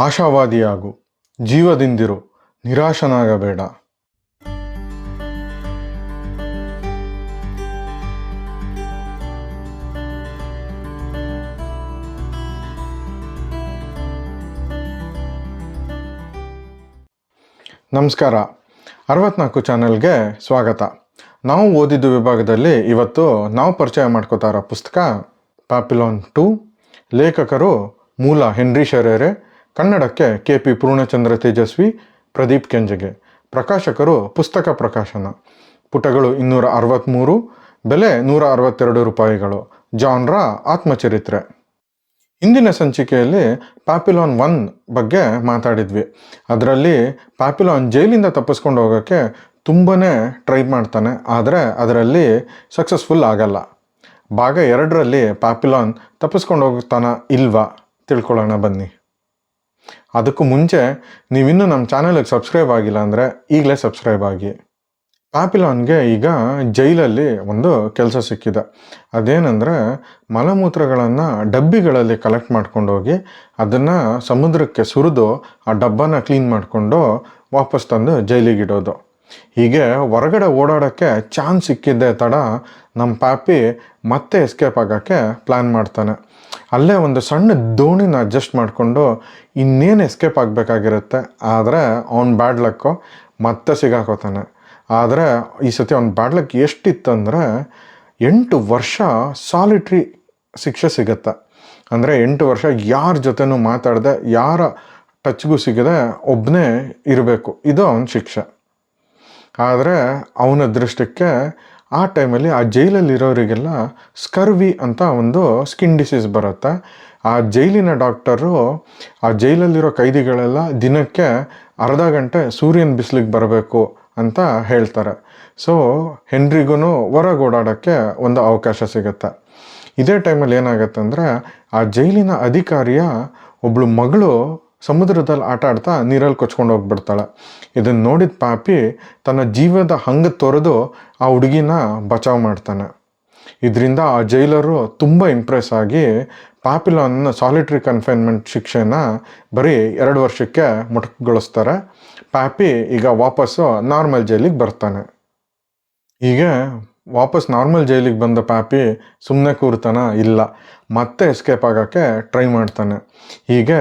ಆಶಾವಾದಿಯಾಗು, ಜೀವದಿಂದಿರು ನಿರಾಶನಾಗಬೇಡ. ನಮಸ್ಕಾರ. ಅರವತ್ನಾಲ್ಕು ಚಾನೆಲ್ಗೆ ಸ್ವಾಗತ. ನಾವು ಓದಿದ್ದು ವಿಭಾಗದಲ್ಲಿ ಇವತ್ತು ನಾವು ಪರಿಚಯ ಮಾಡ್ಕೋತಾ ಪುಸ್ತಕ ಪ್ಯಾಪಿಲಾನ್ ಟು ಲೇಖಕರು ಮೂಲ ಹೆನ್ರಿ ಶರೇರೆ ಕನ್ನಡಕ್ಕೆ ಕೆ ಪಿ ಪೂರ್ಣಚಂದ್ರ ತೇಜಸ್ವಿ, ಪ್ರದೀಪ್ ಕೆಂಜಗೆ. ಪ್ರಕಾಶಕರು ಪುಸ್ತಕ ಪ್ರಕಾಶನ. ಪುಟಗಳು ಇನ್ನೂರ ಅರವತ್ತ್ಮೂರು ಬೆಲೆ ನೂರ ಅರವತ್ತೆರಡು ರೂಪಾಯಿಗಳು. ಜಾನ್ರ ಆತ್ಮಚರಿತ್ರೆ. ಹಿಂದಿನ ಸಂಚಿಕೆಯಲ್ಲಿ ಪ್ಯಾಪಿಲಾನ್ ಒನ್ ಬಗ್ಗೆ ಮಾತಾಡಿದ್ವಿ. ಅದರಲ್ಲಿ ಪ್ಯಾಪಿಲಾನ್ ಜೈಲಿಂದ ತಪ್ಪಿಸ್ಕೊಂಡು ಹೋಗೋಕ್ಕೆ ತುಂಬಾ ಟ್ರೈ ಮಾಡ್ತಾನೆ, ಆದರೆ ಅದರಲ್ಲಿ ಸಕ್ಸಸ್ಫುಲ್ ಆಗಲ್ಲ. ಭಾಗ ಎರಡರಲ್ಲಿ ಪ್ಯಾಪಿಲಾನ್ ತಪ್ಪಿಸ್ಕೊಂಡು ಹೋಗ್ತಾನ ಇಲ್ವಾ? ತಿಳ್ಕೊಳ್ಳೋಣ ಬನ್ನಿ. ಅದಕ್ಕೂ ಮುಂಚೆ ನೀವಿನ್ನೂ ನಮ್ಮ ಚಾನಲ್ಗೆ ಸಬ್ಸ್ಕ್ರೈಬ್ ಆಗಿಲ್ಲ ಅಂದರೆ ಈಗಲೇ ಸಬ್ಸ್ಕ್ರೈಬ್ ಆಗಿ. ಪ್ಯಾಪಿಲಾನ್ಗೆ ಈಗ ಜೈಲಲ್ಲಿ ಒಂದು ಕೆಲಸ ಸಿಕ್ಕಿದೆ. ಅದೇನೆಂದರೆ ಮಲಮೂತ್ರಗಳನ್ನು ಡಬ್ಬಿಗಳಲ್ಲಿ ಕಲೆಕ್ಟ್ ಮಾಡ್ಕೊಂಡು ಹೋಗಿ ಅದನ್ನು ಸಮುದ್ರಕ್ಕೆ ಸುರಿದು ಆ ಡಬ್ಬನ ಕ್ಲೀನ್ ಮಾಡಿಕೊಂಡು ವಾಪಸ್ ತಂದು ಜೈಲಿಗೆ ಇಡೋದು. ಹೀಗೆ ಹೊರಗಡೆ ಓಡಾಡೋಕ್ಕೆ ಚಾನ್ಸ್ ಸಿಕ್ಕಿದ್ದೆ ತಡ ನಮ್ಮ ಪ್ಯಾಪಿ ಮತ್ತೆ ಎಸ್ಕೇಪ್ ಆಗೋಕ್ಕೆ ಪ್ಲ್ಯಾನ್ ಮಾಡ್ತಾನೆ. ಅಲ್ಲೇ ಒಂದು ಸಣ್ಣ ದೋಣಿನ ಅಡ್ಜಸ್ಟ್ ಮಾಡಿಕೊಂಡು ಇನ್ನೇನು ಎಸ್ಕೇಪ್ ಆಗಬೇಕಾಗಿರುತ್ತೆ, ಆದರೆ ಅವ್ನು ಬ್ಯಾಡ್ ಲಕ್ಕು ಮತ್ತೆ ಸಿಗಾಕೋತಾನೆ. ಆದರೆ ಈ ಸತಿ ಅವ್ನ ಬ್ಯಾಡ್ ಲಕ್ ಎಷ್ಟಿತ್ತಂದರೆ ಎಂಟು ವರ್ಷ ಸಾಲಿಟ್ರಿ ಶಿಕ್ಷೆ ಸಿಗತ್ತೆ. ಅಂದರೆ ಎಂಟು ವರ್ಷ ಯಾರ ಜೊತೆನೂ ಮಾತಾಡದೆ, ಯಾರ ಟಚ್ಗೂ ಸಿಗದೆ ಒಬ್ಬನೇ ಇರಬೇಕು. ಇದು ಅವನ ಶಿಕ್ಷೆ. ಆದರೆ ಅವನ ಅದೃಷ್ಟಕ್ಕೆ ಆ ಟೈಮಲ್ಲಿ ಆ ಜೈಲಲ್ಲಿರೋರಿಗೆಲ್ಲ ಸ್ಕರ್ವಿ ಅಂತ ಒಂದು ಸ್ಕಿನ್ ಡಿಸೀಸ್ ಬರುತ್ತೆ. ಆ ಜೈಲಿನ ಡಾಕ್ಟರು ಆ ಜೈಲಲ್ಲಿರೋ ಕೈದಿಗಳೆಲ್ಲ ದಿನಕ್ಕೆ ಅರ್ಧ ಗಂಟೆ ಸೂರ್ಯನ ಬಿಸಿಲಿಗೆ ಬರಬೇಕು ಅಂತ ಹೇಳ್ತಾರೆ. ಸೊ ಹೆನ್ರಿಗೂ ಹೊರಗೆ ಓಡಾಡೋಕ್ಕೆ ಒಂದು ಅವಕಾಶ ಸಿಗುತ್ತೆ. ಇದೇ ಟೈಮಲ್ಲಿ ಏನಾಗುತ್ತೆ ಅಂದರೆ ಆ ಜೈಲಿನ ಅಧಿಕಾರಿಯ ಒಬ್ಬಳು ಮಗಳು ಸಮುದ್ರದಲ್ಲಿ ಆಟ ಆಡ್ತಾ ನೀರಲ್ಲಿ ಕೊಚ್ಕೊಂಡು ಹೋಗ್ಬಿಡ್ತಾಳೆ. ಇದನ್ನು ನೋಡಿದ ಪಾಪಿ ತನ್ನ ಜೀವದ ಹಂಗ ತೊರೆದು ಆ ಹುಡುಗಿನ ಬಚಾವ್ ಮಾಡ್ತಾನೆ. ಇದರಿಂದ ಆ ಜೈಲರು ತುಂಬ ಇಂಪ್ರೆಸ್ ಆಗಿ ಪಾಪಿಲಾನ್ನ ಸಾಲಿಟ್ರಿ ಕನ್ಫೈನ್ಮೆಂಟ್ ಶಿಕ್ಷೆನ ಬರೀ ಎರಡು ವರ್ಷಕ್ಕೆ ಮೊಟಕುಗೊಳಿಸ್ತಾರೆ ಪಾಪಿ ಈಗ ವಾಪಸ್ಸು ನಾರ್ಮಲ್ ಜೈಲಿಗೆ ಬರ್ತಾನೆ. ಹೀಗೆ ವಾಪಸ್ ನಾರ್ಮಲ್ ಜೈಲಿಗೆ ಬಂದ ಪಾಪಿ ಸುಮ್ಮನೆ ಕೂರ್ತಾನ ಇಲ್ಲ. ಮತ್ತೆ ಎಸ್ಕೇಪ್ ಆಗೋಕ್ಕೆ ಟ್ರೈ ಮಾಡ್ತಾನೆ. ಹೀಗೆ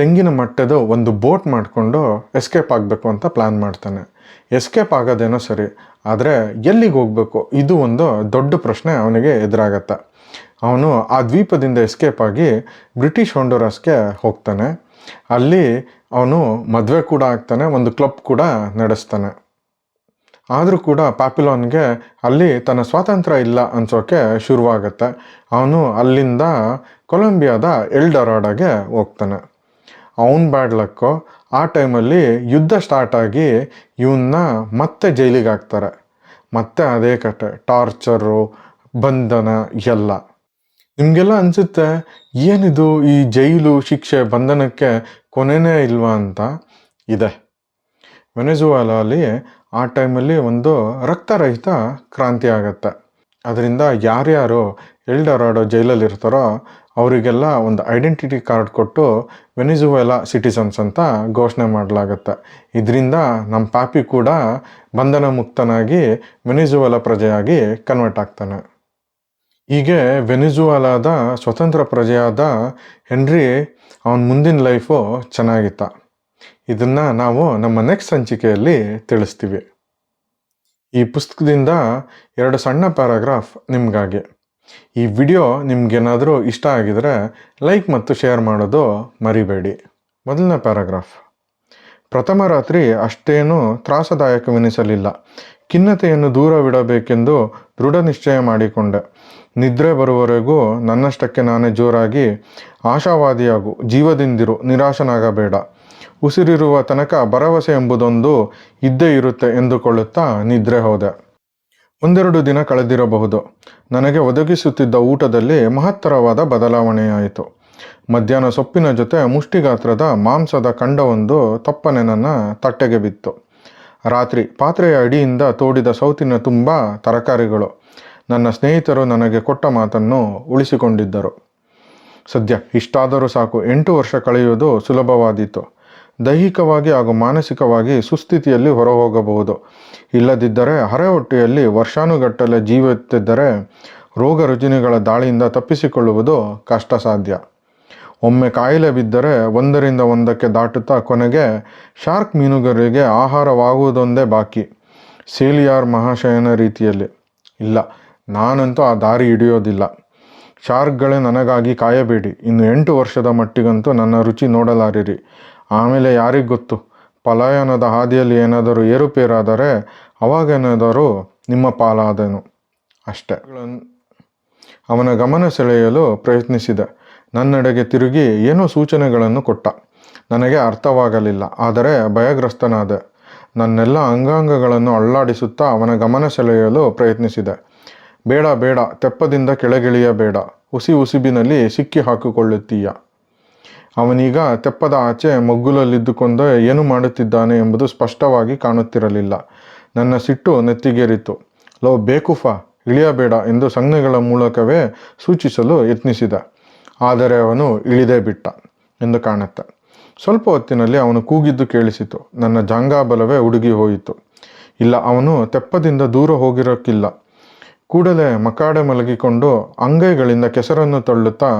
ತೆಂಗಿನ ಮಟ್ಟದ ಒಂದು ಬೋಟ್ ಮಾಡಿಕೊಂಡು ಎಸ್ಕೇಪ್ ಆಗಬೇಕು ಅಂತ ಪ್ಲ್ಯಾನ್ ಮಾಡ್ತಾನೆ. ಎಸ್ಕೇಪ್ ಆಗೋದೇನೋ ಸರಿ, ಆದರೆ ಎಲ್ಲಿಗೆ ಹೋಗಬೇಕು? ಇದು ಒಂದು ದೊಡ್ಡ ಪ್ರಶ್ನೆ ಅವನಿಗೆ ಎದುರಾಗತ್ತೆ. ಅವನು ಆ ದ್ವೀಪದಿಂದ ಎಸ್ಕೇಪ್ ಆಗಿ ಬ್ರಿಟಿಷ್ ಹೊಂಡೋರಸ್ಗೆ ಹೋಗ್ತಾನೆ. ಅಲ್ಲಿ ಅವನು ಮದುವೆ ಕೂಡ ಆಗ್ತಾನೆ, ಒಂದು ಕ್ಲಬ್ ಕೂಡ ನಡೆಸ್ತಾನೆ. ಆದರೂ ಕೂಡ ಪ್ಯಾಪಿಲಾನ್ಗೆ ಅಲ್ಲಿ ತನ್ನ ಸ್ವಾತಂತ್ರ್ಯ ಇಲ್ಲ ಅನ್ಸೋಕೆ ಶುರುವಾಗತ್ತೆ. ಅವನು ಅಲ್ಲಿಂದ ಕೊಲಂಬಿಯಾದ ಎಲ್ಡರಾಡಾಗೆ ಹೋಗ್ತಾನೆ. ಅವನ ಬ್ಯಾಡ್ ಲಕ್ಕು ಆ ಟೈಮಲ್ಲಿ ಯುದ್ಧ ಸ್ಟಾರ್ಟ್ ಆಗಿ ಇವನ್ನ ಮತ್ತೆ ಜೈಲಿಗೆ ಹಾಕ್ತಾರೆ. ಮತ್ತೆ ಅದೇ ಕಟ್ಟೆ ಟಾರ್ಚರು ಬಂಧನ ಎಲ್ಲ. ನಿಮಗೆಲ್ಲ ಅನಿಸುತ್ತೆ, ಏನಿದು ಈ ಜೈಲು ಶಿಕ್ಷೆ ಬಂಧನಕ್ಕೆ ಕೊನೆನೇ ಇಲ್ವಾ ಅಂತ? ಇದೆ. ವೆನೆಜುವಾಲಲ್ಲಿ ಆ ಟೈಮಲ್ಲಿ ಒಂದು ರಕ್ತರಹಿತ ಕ್ರಾಂತಿ ಆಗತ್ತೆ. ಅದರಿಂದ ಯಾರ್ಯಾರು ಎಲ್ಡರಾಡೋ ಜೈಲಲ್ಲಿ ಇರ್ತಾರೋ ಅವರಿಗೆಲ್ಲ ಒಂದು ಐಡೆಂಟಿಟಿ ಕಾರ್ಡ್ ಕೊಟ್ಟು ವೆನಿಜುವೆಲಾ ಸಿಟಿಸನ್ಸ್ ಅಂತ ಘೋಷಣೆ ಮಾಡಲಾಗತ್ತೆ. ಇದರಿಂದ ನಮ್ಮ ಪಾಪಿ ಕೂಡ ಬಂಧನ ಮುಕ್ತನಾಗಿ ವೆನಿಜುವೆಲಾ ಪ್ರಜೆಯಾಗಿ ಕನ್ವರ್ಟ್ ಆಗ್ತಾನೆ. ಹೀಗೆ ವೆನಿಜುವಲಾದ ಸ್ವತಂತ್ರ ಪ್ರಜೆಯಾದ ಹೆನ್ರಿ ಅವನ ಮುಂದಿನ ಲೈಫು ಚೆನ್ನಾಗಿತ್ತ. ಇದನ್ನು ನಾವು ನಮ್ಮ ನೆಕ್ಸ್ಟ್ ಸಂಚಿಕೆಯಲ್ಲಿ ತಿಳಿಸ್ತೀವಿ. ಈ ಪುಸ್ತಕದಿಂದ ಎರಡು ಸಣ್ಣ ಪ್ಯಾರಾಗ್ರಾಫ್ ನಿಮಗಾಗಿ. ಈ ವಿಡಿಯೋ ನಿಮಗೇನಾದರೂ ಇಷ್ಟ ಆಗಿದರೆ ಲೈಕ್ ಮತ್ತು ಶೇರ್ ಮಾಡೋದು ಮರಿಬೇಡಿ. ಮೊದಲನೇ ಪ್ಯಾರಾಗ್ರಾಫ್. ಪ್ರಥಮ ರಾತ್ರಿ ಅಷ್ಟೇನೂ ತ್ರಾಸದಾಯಕವೆನಿಸಲಿಲ್ಲ. ಖಿನ್ನತೆಯನ್ನು ದೂರವಿಡಬೇಕೆಂದು ದೃಢ ನಿಶ್ಚಯ ಮಾಡಿಕೊಂಡೆ. ನಿದ್ರೆ ಬರುವವರೆಗೂ ನನ್ನಷ್ಟಕ್ಕೆ ನಾನೇ ಜೋರಾಗಿ ಆಶಾವಾದಿಯಾಗು, ಜೀವದಿಂದಿರು, ನಿರಾಶನಾಗಬೇಡ. ಉಸಿರಿರುವ ತನಕ ಭರವಸೆ ಎಂಬುದೊಂದು ಇದ್ದೇ ಇರುತ್ತೆ ಎಂದುಕೊಳ್ಳುತ್ತಾ ನಿದ್ರೆ ಹೋದೆ. ಒಂದೆರಡು ದಿನ ಕಳೆದಿರಬಹುದು. ನನಗೆ ಒದಗಿಸುತ್ತಿದ್ದ ಊಟದಲ್ಲಿ ಮಹತ್ತರವಾದ ಬದಲಾವಣೆಯಾಯಿತು. ಮಧ್ಯಾಹ್ನ ಸೊಪ್ಪಿನ ಜೊತೆ ಮುಷ್ಟಿಗಾತ್ರದ ಮಾಂಸದ ಖಂಡವೊಂದು ತಪ್ಪನೆ ನನ್ನ ತಟ್ಟೆಗೆ ಬಿತ್ತು. ರಾತ್ರಿ ಪಾತ್ರೆಯ ಅಡಿಯಿಂದ ತೋಡಿದ ಸೌತಿನ ತುಂಬ ತರಕಾರಿಗಳು. ನನ್ನ ಸ್ನೇಹಿತರು ನನಗೆ ಕೊಟ್ಟ ಮಾತನ್ನು ಉಳಿಸಿಕೊಂಡಿದ್ದರು. ಸದ್ಯ ಇಷ್ಟಾದರೂ ಸಾಕು, ಎಂಟು ವರ್ಷ ಕಳೆಯುವುದು ಸುಲಭವಾದೀತು. ದೈಹಿಕವಾಗಿ ಹಾಗೂ ಮಾನಸಿಕವಾಗಿ ಸುಸ್ಥಿತಿಯಲ್ಲಿ ಹೊರಹೋಗಬಹುದು. ಇಲ್ಲದಿದ್ದರೆ ಹೊಟ್ಟೆಯಲ್ಲಿ ವರ್ಷಾನುಗಟ್ಟಲೆ ಜೀವಿತ್ತಿದ್ದರೆ ರೋಗ ರುಜಿನಗಳ ದಾಳಿಯಿಂದ ತಪ್ಪಿಸಿಕೊಳ್ಳುವುದು ಕಷ್ಟ ಸಾಧ್ಯ ಒಮ್ಮೆ ಕಾಯಿಲೆ ಬಿದ್ದರೆ ಒಂದರಿಂದ ಒಂದಕ್ಕೆ ದಾಟುತ್ತಾ ಕೊನೆಗೆ ಶಾರ್ಕ್ ಮೀನುಗಾರರಿಗೆ ಆಹಾರವಾಗುವುದೊಂದೇ ಬಾಕಿ. ಸೇಲಿಯಾರ್ ಮಹಾಶಯನ ರೀತಿಯಲ್ಲಿ. ಇಲ್ಲ, ನಾನಂತೂ ಆ ದಾರಿ ಹಿಡಿಯೋದಿಲ್ಲ. ಶಾರ್ಕ್ಗಳೇ ನನಗಾಗಿ ಕಾಯಬೇಡಿ. ಇನ್ನು ಎಂಟು ವರ್ಷದ ಮಟ್ಟಿಗಂತೂ ನನ್ನ ರುಚಿ ನೋಡಲಾರಿರಿ. ಆಮೇಲೆ ಯಾರಿಗೆ ಗೊತ್ತು? ಪಲಾಯನದ ಹಾದಿಯಲ್ಲಿ ಏನಾದರೂ ಏರುಪೇರಾದರೆ ಅವಾಗೇನಾದರೂ ನಿಮ್ಮ ಪಾಲಾದನು. ಅಷ್ಟೆ. ಅವನ ಗಮನ ಸೆಳೆಯಲು ಪ್ರಯತ್ನಿಸಿದೆ. ನನ್ನೆಡೆಗೆ ತಿರುಗಿ ಏನೋ ಸೂಚನೆಗಳನ್ನು ಕೊಟ್ಟ. ನನಗೆ ಅರ್ಥವಾಗಲಿಲ್ಲ. ಆದರೆ ಭಯಗ್ರಸ್ತನಾದೆ. ನನ್ನೆಲ್ಲ ಅಂಗಾಂಗಗಳನ್ನು ಅಳ್ಳಾಡಿಸುತ್ತಾ ಅವನ ಗಮನ ಸೆಳೆಯಲು ಪ್ರಯತ್ನಿಸಿದೆ. ಬೇಡ ಬೇಡ, ತೆಪ್ಪದಿಂದ ಕೆಳಗಿಳಿಯಬೇಡ ಉಸಿ ಉಸಿಬಿನಲ್ಲಿ ಸಿಕ್ಕಿ ಹಾಕಿಕೊಳ್ಳುತ್ತೀಯ. ಅವನೀಗ ತೆಪ್ಪದ ಆಚೆ ಮಗ್ಗುಲಲ್ಲಿದ್ದುಕೊಂಡು ಏನು ಮಾಡುತ್ತಿದ್ದಾನೆ ಎಂಬುದು ಸ್ಪಷ್ಟವಾಗಿ ಕಾಣುತ್ತಿರಲಿಲ್ಲ. ನನ್ನ ಸಿಟ್ಟು ನೆತ್ತಿಗೇರಿತು. ಲೋ, ಬೇಕುಫ, ಇಳಿಯಬೇಡ ಎಂದು ಸಂಜ್ಞೆಗಳ ಮೂಲಕವೇ ಸೂಚಿಸಲು ಯತ್ನಿಸಿದ. ಆದರೆ ಅವನು ಇಳಿದೇ ಬಿಟ್ಟ ಎಂದು ಕಾಣುತ್ತೆ. ಸ್ವಲ್ಪ ಹೊತ್ತಿನಲ್ಲಿ ಅವನು ಕೂಗಿದ್ದು ಕೇಳಿಸಿತು. ನನ್ನ ಜಾಂಗಾಬಲವೇ ಹುಡುಗಿ ಹೋಯಿತು. ಇಲ್ಲ, ಅವನು ತೆಪ್ಪದಿಂದ ದೂರ ಹೋಗಿರೋಕ್ಕಿಲ್ಲ. ಕೂಡಲೇ ಮಕಾಡೆ ಮಲಗಿಕೊಂಡು ಅಂಗೈಗಳಿಂದ ಕೆಸರನ್ನು ತಳ್ಳುತ್ತಾ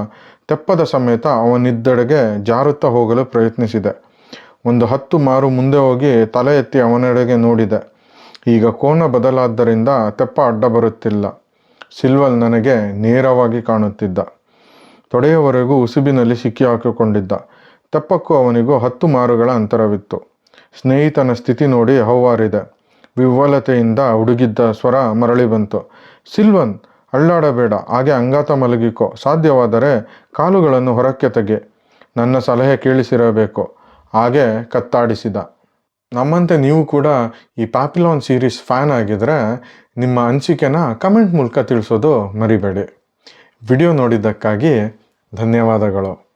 ತೆಪ್ಪದ ಸಮೇತ ಅವನಿದ್ದೆಡೆಗೆ ಜಾರುತ್ತಾ ಹೋಗಲು ಪ್ರಯತ್ನಿಸಿದೆ. ಒಂದು ಹತ್ತು ಮಾರು ಮುಂದೆ ಹೋಗಿ ತಲೆ ಎತ್ತಿ ಅವನೆಡೆಗೆ ನೋಡಿದೆ. ಈಗ ಕೋನ ಬದಲಾದ್ದರಿಂದ ತೆಪ್ಪ ಅಡ್ಡ ಬರುತ್ತಿಲ್ಲ. ಸಿಲ್ವಲ್ ನನಗೆ ನೇರವಾಗಿ ಕಾಣುತ್ತಿದ್ದ. ತೊಡೆಯವರೆಗೂ ಉಸುಬಿನಲ್ಲಿ ಸಿಕ್ಕಿ ಹಾಕಿಕೊಂಡಿದ್ದ. ತೆಪ್ಪಕ್ಕೂ ಅವನಿಗೂ ಹತ್ತು ಮಾರುಗಳ ಅಂತರವಿತ್ತು. ಸ್ನೇಹಿತನ ಸ್ಥಿತಿ ನೋಡಿ ಹೌವಾರಿದೆ. ವಿಹ್ವಲತೆಯಿಂದ ಹುಡುಗಿದ್ದ ಸ್ವರ ಮರಳಿ ಬಂತು. ಸಿಲ್ವನ್, ಅಳ್ಳಾಡಬೇಡ, ಹಾಗೆ ಅಂಗಾತ ಮಲಗಿಕೋ, ಸಾಧ್ಯವಾದರೆ ಕಾಲುಗಳನ್ನು ಹೊರಕ್ಕೆ ತೆಗೆ. ನನ್ನ ಸಲಹೆ ಕೇಳಿಸಿರಬೇಕು. ಹಾಗೆ ಕತ್ತಾಡಿಸಿದ. ನಮ್ಮಂತೆ ನೀವು ಕೂಡ ಈ ಪ್ಯಾಪಿಲಾನ್ ಸೀರೀಸ್ ಫ್ಯಾನ್ ಆಗಿದ್ರೆ ನಿಮ್ಮ ಅನಿಸಿಕೆನ ಕಮೆಂಟ್ ಮೂಲಕ ತಿಳಿಸೋದು ಮರಿಬೇಡಿ. ವಿಡಿಯೋ ನೋಡಿದ್ದಕ್ಕಾಗಿ ಧನ್ಯವಾದಗಳು.